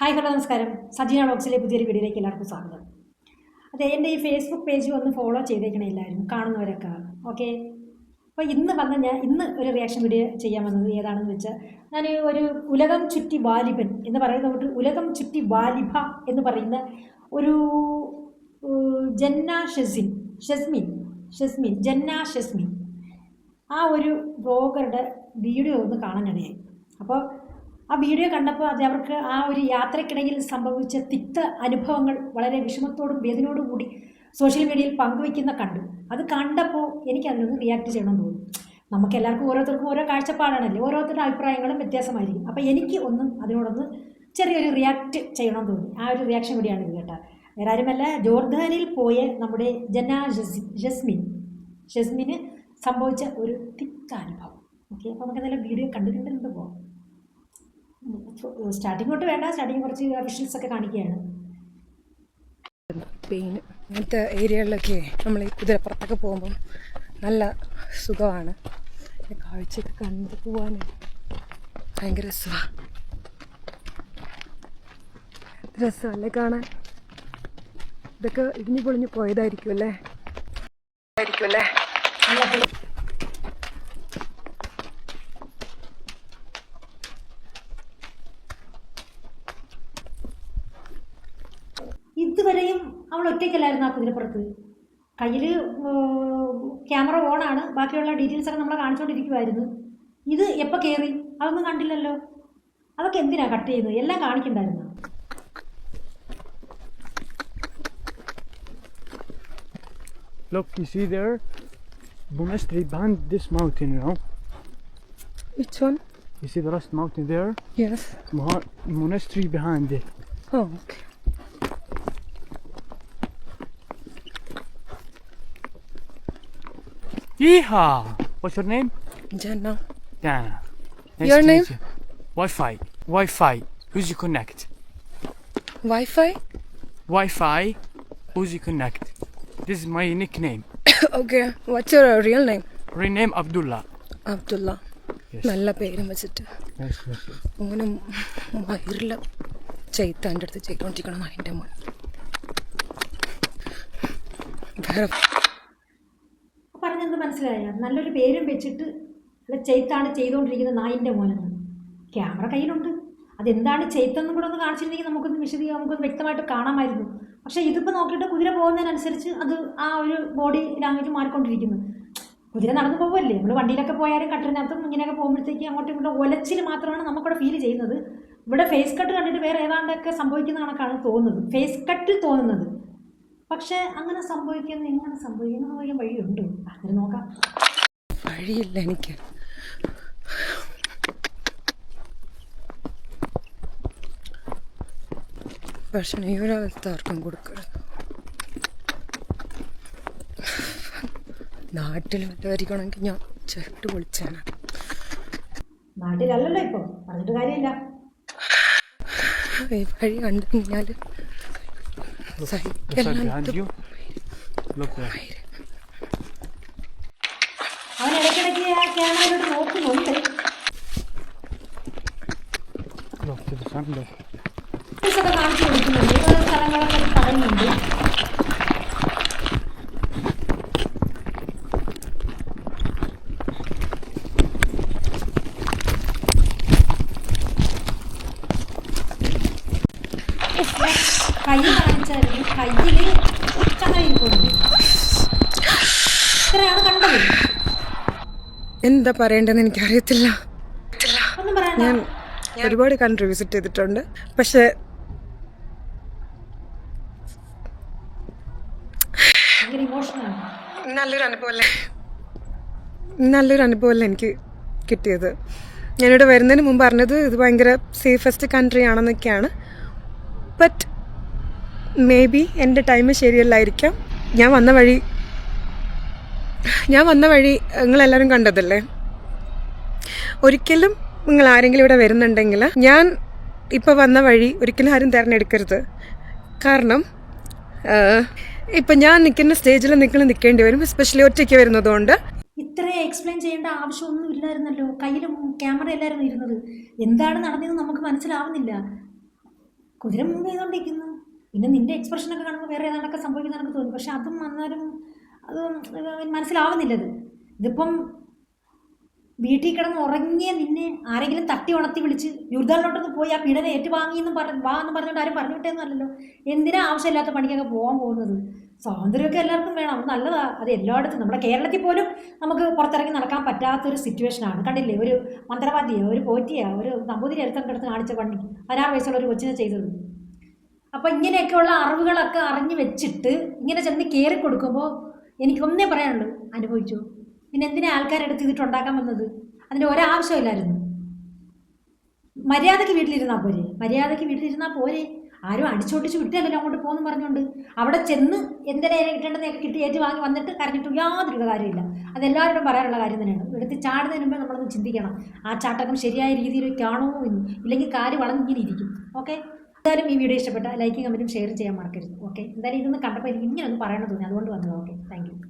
Hi hello നമസ്കാരം. സജീന ബോക്സിലെ പുതിയൊരു വീഡിയോയിലേക്ക് എല്ലാവർക്കും സ്വാഗതം. അതെ എന്റെ ഈ ഫേസ്ബുക്ക് പേജ് ഒന്ന് ഫോളോ ചെയ്തേക്കണേ എല്ലാവരും കാണുന്നവരൊക്കെ. ഓക്കെ? അപ്പോൾ ഇന്ന് വന്ന ഞാൻ ഇന്ന് ഒരു റിയാക്ഷൻ വീഡിയോ ചെയ്യാൻ വന്നത് ഏതാണെന്ന് വെച്ചാൽ ഞാൻ ഒരു ഉലകം ചുറ്റി വാലിബൻ എന്ന് പറയുന്ന ഒരു ഉലകം ചുറ്റി വാലിബ എന്ന് പറയുന്ന ഒരു ജന്നാ ഷെസിൻ ഷെസ്മിൻ ഷെസ്മിൻ ജന്ന ഷെസ്മിൻ. ആ ഒരു ബ്ലോഗറുടെ വീഡിയോ ഒന്ന് കാണാനിടയായി. അപ്പോൾ ആ വീഡിയോ കണ്ടപ്പോൾ അത് അവർക്ക് ആ ഒരു യാത്രക്കിടയിൽ സംഭവിച്ച തിക്ത അനുഭവങ്ങൾ വളരെ വിഷമത്തോടും വേദനയോടും കൂടി സോഷ്യൽ മീഡിയയിൽ പങ്കുവയ്ക്കുന്ന കണ്ടു. അത് കണ്ടപ്പോൾ എനിക്ക് അതിനൊന്ന് റിയാക്ട് ചെയ്യണമെന്ന് തോന്നി. നമുക്ക് എല്ലാവർക്കും ഓരോരുത്തർക്കും ഓരോ കാഴ്ചപ്പാടാണല്ലേ? ഓരോരുത്തരുടെ അഭിപ്രായങ്ങളും വ്യത്യാസമായിരിക്കും. അപ്പോൾ എനിക്ക് ഒന്നും അതിനോടൊന്ന് ചെറിയൊരു റിയാക്ട് ചെയ്യണമെന്ന് തോന്നി. ആ ഒരു റിയാക്ഷൻ കൂടിയാണ് ഇത് കേട്ടോ വേറെ ആരുമല്ല ജോർദാനിൽ പോയ നമ്മുടെ ജനാ ജസ് ജസ്മിൻ. ജസ്മിന് സംഭവിച്ച ഒരു തിക്ത അനുഭവം. ഓക്കെ അപ്പോൾ നമുക്ക് നല്ല വീഡിയോ കണ്ടിട്ടുണ്ടെന്ന് പോകാം സ്റ്റാർട്ടിങ് തൊട്ട് വേണ്ട സ്റ്റാർട്ടിങ് കുറച്ച് വിഷൽസ് ഒക്കെ കാണിക്കുകയാണ്. പെയിൻ അങ്ങനത്തെ ഏരിയകളിലൊക്കെ നമ്മൾ കുതിരപ്പുറത്തൊക്കെ പോകുമ്പം നല്ല സുഖമാണ്. കാഴ്ചയൊക്കെ കണ്ടു പോകാൻ ഭയങ്കര രസമാണ് രസമല്ലേ കാണാൻ? ഇതൊക്കെ ഇടിഞ്ഞു പൊളിഞ്ഞു പോയതായിരിക്കും അല്ലേ ആയിരിക്കും അല്ലേ ഇതുവരെയും അവൾ ഒറ്റയ്ക്കല്ലായിരുന്നു ആ കുതിരപ്പുറത്ത് കയ്യിൽ ക്യാമറ ഓണാണ് ബാക്കിയുള്ള ഡീറ്റെയിൽസ് ഒക്കെ നമ്മളെ കാണിച്ചുകൊണ്ടിരിക്കുമായിരുന്നു ഇത് എപ്പോൾ കയറി അതൊന്നും കണ്ടില്ലല്ലോ അതൊക്കെ എന്തിനാ കട്ട് ചെയ്യുന്നത് എല്ലാം കാണിക്കണ്ടായിരുന്നു Look, you see there? Monastery behind this mountain, you know? Which one? You see the last mountain there? Yes. Monastery behind it. Oh, okay Yeehaw! What's your name? Jenna. Dana. Your name? you. Wi-Fi. Wi-Fi. Who's you connect? Wi-Fi. Who's you connect? This is my nickname. okay. What's your real name? Real Rename Abdullah. Abdullah. Yes. നല്ല പേരും വെച്ചിട്ട്. അങ്ങനെ വയറില ചെയ്ത്താന്റെ അടുത്ത് ചെയ്തുകൊണ്ടിരിക്കണം അതിന്റെ മോൻ വേറെ മനസ്സിലായ നല്ലൊരു പേരും വെച്ചിട്ട് അല്ല ചെയ്ത്താണ് ചെയ്തുകൊണ്ടിരിക്കുന്നത് നായിന്റെ മോനെന്ന് ക്യാമറ കയ്യിലുണ്ട്. അതെന്താണ് ചെയ്ത്തെന്നും കൂടെ ഒന്ന് കാണിച്ചിരുന്നെങ്കിൽ നമുക്കൊന്ന് വിശദീ നമുക്കൊന്ന് വ്യക്തമായിട്ട് കാണാമായിരുന്നു. പക്ഷേ ഇതിപ്പോൾ നോക്കിയിട്ട് കുതിര പോകുന്നതിനനുസരിച്ച് അത് ആ ഒരു ബോഡി ലാംഗ്വേജ് മാറിക്കൊണ്ടിരിക്കുന്നു. കുതിര നടന്നു പോകുമല്ലേ നമ്മൾ വണ്ടിയിലൊക്കെ പോയാലും കട്ടറിനകത്തും ഇങ്ങനെയൊക്കെ പോകുമ്പോഴത്തേക്ക് അങ്ങോട്ടും ഇങ്ങോട്ടും ഒലച്ചിൽ മാത്രമാണ് നമുക്കവിടെ ഫീൽ ചെയ്യുന്നത്. ഇവിടെ ഫേസ് കട്ട് കണ്ടിട്ട് വേറെ ഏതാണ്ടൊക്കെ സംഭവിക്കുന്ന കണക്കാണ് തോന്നുന്നത്. ഫേസ് കട്ടിൽ തോന്നുന്നത്. പക്ഷേ അങ്ങനെ സംഭവിക്കുന്ന എങ്ങനെ സംഭവിക്കുന്ന വലിയ വഴിയുണ്ട്? അതിന് നോക്കാം. വഴിയില്ല എനിക്ക്. ഭക്ഷണം ഈ ഒരു അവസ്ഥ ആർക്കും കൊടുക്കരുത്. നാട്ടിൽ വല്ലതായിരിക്കണമെങ്കിൽ ഞാൻ ചെട്ട് വിളിച്ചാണ് നാട്ടിലല്ലല്ലോ ഇപ്പോൾ പറഞ്ഞിട്ട് കാര്യമില്ല. ഈ വഴി കണ്ടു കഴിഞ്ഞാൽ What's that behind you? Look there. അവൻ ഇടയ്ക്കിടയ്ക്ക് ആ ക്യാമറയിലോട്ട് നോക്കുന്നുണ്ട് Look. ഒക്കെ കാണിച്ചു കൊടുക്കുന്നുണ്ട് ഓരോ സ്ഥലങ്ങളൊക്കെ പറയുന്നുണ്ട് കൈ കാണിച്ചായിരുന്നു കയ്യിൽ ചങ്ങനെ ഇരിക്കുന്നുണ്ട് ഇത്രയാണ് കണ്ടത് എന്താ പറയേണ്ടതെന്ന് എനിക്കറിയത്തില്ല. ഒന്നും പറയണ്ട. ഞാൻ ഒരുപാട് കൺട്രി വിസിറ്റ് ചെയ്തിട്ടുണ്ട്. പക്ഷെ നല്ലൊരു അനുഭവമല്ലേ നല്ലൊരു അനുഭവമല്ല എനിക്ക് കിട്ടിയത്. ഞാനിവിടെ വരുന്നതിന് മുമ്പ് പറഞ്ഞത് ഇത് ഭയങ്കര സേഫസ്റ്റ് കൺട്രി ആണെന്നൊക്കെയാണ്. ബട്ട് മേ ബി എന്റെ ടൈം ശരിയല്ലായിരിക്കാം. ഞാൻ വന്ന വഴി ഞാൻ വന്ന വഴി നിങ്ങളെല്ലാവരും കണ്ടതല്ലേ? ഒരിക്കലും നിങ്ങൾ ആരെങ്കിലും ഇവിടെ വരുന്നുണ്ടെങ്കിൽ ഞാൻ ഇപ്പോൾ വന്ന വഴി ഒരിക്കലും ആരും തിരഞ്ഞെടുക്കരുത്. കാരണം ഇപ്പം ഞാൻ നിൽക്കുന്ന സ്റ്റേജിൽ നിങ്ങൾ നിൽക്കേണ്ടി വരും എസ്പെഷ്യലി ഒറ്റയ്ക്ക് വരുന്നതുകൊണ്ട്. ഇത്ര എക്സ്പ്ലെയിൻ ചെയ്യേണ്ട ആവശ്യമൊന്നും ഇല്ലായിരുന്നല്ലോ. കയ്യിലും ക്യാമറ അല്ലായിരുന്നു ഇരുന്നത്. എന്താണ് നടന്നതെന്ന് നമുക്ക് മനസ്സിലാവുന്നില്ല. കുതിര മൂവ് ചെയ്തുകൊണ്ടിരിക്കുന്നു പിന്നെ നിന്റെ എക്സ്പ്രഷൻ ഒക്കെ കാണുമ്പോൾ വേറെ ഏതാണ്ടൊക്കെ സംഭവിക്കുന്ന തോന്നി പക്ഷെ അതും വന്നാലും അത് മനസ്സിലാവുന്നില്ലത്. ഇതിപ്പം വീട്ടിൽ കിടന്ന് ഉറങ്ങിയ നിന്നെ ആരെങ്കിലും തട്ടി ഉണർത്തി വിളിച്ച് യുദ്ധത്തിലോട്ടൊന്ന് പോയി ആ പീഡനം ഏറ്റുവാങ്ങിയെന്നും പറഞ്ഞു വാ എന്ന് പറഞ്ഞുകൊണ്ട് ആരും പറഞ്ഞു വിട്ടേന്നല്ലോ എന്തിനാ ആവശ്യമില്ലാത്ത പണിക്കൊക്കെ പോകാൻ പോകുന്നത്? സ്വാതന്ത്ര്യമൊക്കെ എല്ലാവർക്കും വേണം. അത് നല്ലതാ. അത് എല്ലായിടത്തും. നമ്മുടെ കേരളത്തിൽ പോലും നമുക്ക് പുറത്തിറങ്ങി നടക്കാൻ പറ്റാത്തൊരു സിറ്റുവേഷനാണ് കണ്ടില്ലേ? ഒരു മന്ത്രവാദിയോ ഒരു പോറ്റിയോ ഒരു നമ്പൂതിരി അടുത്തൊക്കെ എടുത്ത് കാണിച്ച പണി പതിനാറ് വയസ്സുള്ള ഒരു കൊച്ചിനെ ചെയ്തത്. അപ്പോൾ ഇങ്ങനെയൊക്കെയുള്ള അറിവുകളൊക്കെ അറിഞ്ഞു വെച്ചിട്ട് ഇങ്ങനെ ചെന്ന് കയറി കൊടുക്കുമ്പോൾ എനിക്ക് എനിക്കൊന്നേ പറയാനുള്ളൂ. അനുഭവിച്ചു? പിന്നെ എന്തിനാ ആൾക്കാരെടുത്ത് ഇതിട്ട് ഉണ്ടാക്കാൻ വന്നത്? അതിന്റെ ഒരാവശ്യമില്ലായിരുന്നു. മര്യാദയ്ക്ക് വീട്ടിലിരുന്നാൽ പോരെ? മര്യാദയ്ക്ക് വീട്ടിലിരുന്നാൽ പോരെ? ആരും അടിച്ചോട്ടിച്ച് വിട്ടല്ലോ അങ്ങോട്ട് പോകുന്നു പറഞ്ഞുകൊണ്ട്. അവിടെ ചെന്ന് എന്തിനാ കിട്ടേണ്ടത് കിട്ടി ഏറ്റു വാങ്ങി വന്നിട്ട് കരഞ്ഞിട്ട് യാതൊരു കാര്യമില്ല അതെല്ലാവരോടും പറയാനുള്ള കാര്യം തന്നെയാണ്. എടുത്ത് ചാടുന്നതിന് മുമ്പേ നമ്മളൊന്ന് ചിന്തിക്കണം. ആ ചാട്ടകം ശരിയായ രീതിയിലേക്കാണോ എന്ന്. ഇല്ലെങ്കിൽ കാര്യം വളഞ്ഞിങ്ങനെ ഇരിക്കും. ഓക്കെ? എന്തായാലും ഈ വീഡിയോ ഇഷ്ടപ്പെട്ട ലൈക്കും കമന്റും ഷെയർ ചെയ്യാൻ മറക്കരുത്. ഓക്കെ? എന്തായാലും ഇതൊന്ന് കണ്ടപ്പോൾ എനിക്ക് ഇങ്ങനെ ഒന്ന് പറയണം തോന്നി. അതുകൊണ്ട് വന്നത്. ഓക്കെ? താങ്ക്